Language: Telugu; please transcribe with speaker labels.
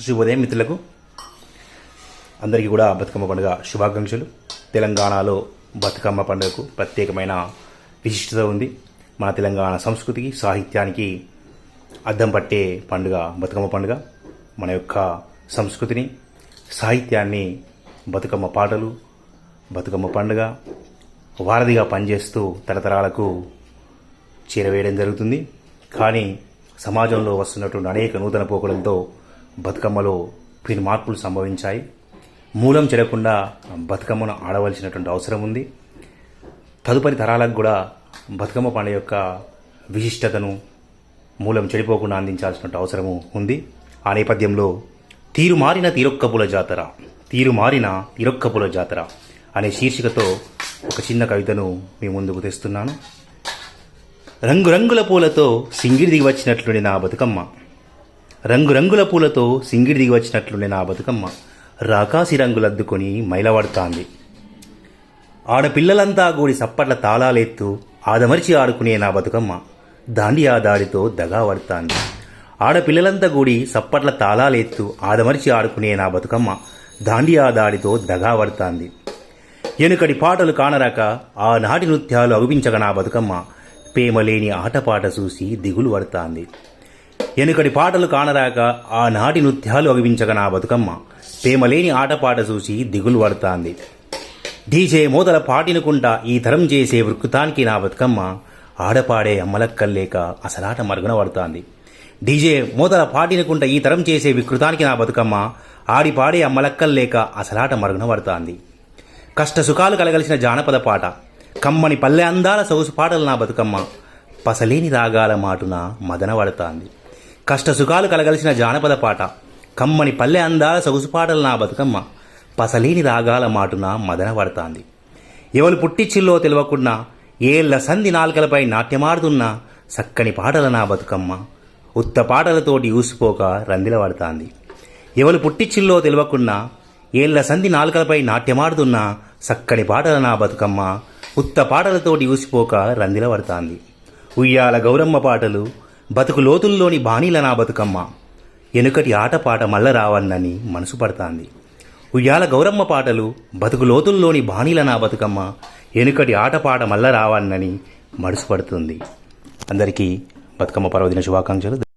Speaker 1: శుభోదయం మిత్రులకు అందరికీ కూడా బతుకమ్మ పండుగ శుభాకాంక్షలు. తెలంగాణలో బతుకమ్మ పండుగకు ప్రత్యేకమైన విశిష్టత ఉంది. మన తెలంగాణ సంస్కృతికి సాహిత్యానికి అద్దం పట్టే పండుగ బతుకమ్మ పండుగ. మన యొక్క సంస్కృతిని సాహిత్యాన్ని బతుకమ్మ పాటలు బతుకమ్మ పండుగ వారధిగా పనిచేస్తూ తరతరాలకు చేరవేయడం జరుగుతుంది. కానీ సమాజంలో వస్తున్నటువంటి అనేక నూతన పోకడలతో బతుకమ్మలో పెను మార్పులు సంభవించాయి. మూలం చెడకుండా బతుకమ్మను ఆడవలసినటువంటి అవసరం ఉంది. తదుపరి తరాలకు కూడా బతుకమ్మ పండుగ యొక్క విశిష్టతను మూలం చెడిపోకుండా అందించాల్సిన అవసరము ఉంది. ఆ నేపథ్యంలో తీరు మారిన తీరొక్కపుల జాతర తీరు మారిన తీరొక్కపుల జాతర అనే శీర్షికతో ఒక చిన్న కవితను మీ ముందుకు తెస్తున్నాను. రంగురంగుల పూలతో సింగిరి దిగి వచ్చినట్లుండి నా బతుకమ్మ. రంగురంగుల పూలతో సింగిడి దిగి వచ్చినట్లుండే నా బతుకమ్మ? రాకాసి రంగులద్దుకొని మైలవడతాంది. ఆడపిల్లలంతా గూడి సప్పట్ల తాళాలెత్తు ఆదమరిచి ఆడుకునే నా బతుకమ్మ. దాండియా దాడితో దగా పడతాంది. ఆడపిల్లలంతా గూడి సప్పట్ల తాళాలెత్తు ఆదమరిచి ఆడుకునే నా బతుకమ్మ. దాండియా దాడితో దగా పడతాంది. ఎనుకటి పాటలు కానరాక ఆనాటి నృత్యాలు అగుపించగ నా బతుకమ్మ. ప్రేమలేని ఆటపాట చూసి దిగులు పడతాంది. ఎనుకటి పాటలు కానరాక ఆనాటి నృత్యాలు అగుపించక నా బతుకమ్మ. ప్రేమలేని ఆటపాట చూసి దిగులు పడతాంది. డీజే మోదల పాటినుకుంటా ఈ తరం చేసే వృక్కుతానికి నా బతుకమ్మ. ఆడపాడే అమ్మలక్కల్లేక అసలాట మరుగున పడుతాంది. డీజే మోదల పాటినుకుంటా ఈ తరం చేసే వికృతానికి నా బతుకమ్మ. ఆడిపాడే అమ్మలక్కల్లేక అసలాట మరుగున పడుతాంది. కష్ట సుఖాలు కలగలిసిన జానపద పాట. కమ్మని పల్లె అందాల సొగసు పాటలు నా బతుకమ్మ. పసలేని రాగాల మాటున మదన కష్టసుఖాలు కలగలిసిన జానపద పాట. కమ్మని పల్లె అందాల సొగసు పాటలు నా బతుకమ్మ. పసలేని రాగాల మాటున మదన పడతాంది. ఎవరు పుట్టిచ్చిల్లో తెలియకుండా ఏళ్ళ సంధి నాల్కలపై నాట్యమాడుతున్న సక్కని పాటల నా బతుకమ్మ. ఉత్త పాటలతోటి ఊసిపోక రందిలబడతాంది ఎవరు పుట్టిచ్చిల్లో తెలియకుండా ఏళ్ళ సంధి నాలుకలపై నాట్యమాడుతున్న సక్కని పాటల నా బతుకమ్మ. ఉత్త పాటలతోటి ఊసిపోక రందిలబడతాంది ఉయ్యాల గౌరమ్మ పాటలు బతుకు లోతుల్లోని బాణీల నా బతుకమ్మ? ఎనుకటి ఆటపాట మల్ల రావన్నని మనసు పడతాంది. ఉయ్యాల గౌరమ్మ పాటలు బతుకు లోతుల్లోని బాణీల నా బతుకమ్మ? ఎనుకటి ఆటపాట మల్ల రావన్నని మనసు పడుతుంది. అందరికీ బతుకమ్మ పర్వదిన శుభాకాంక్షలు.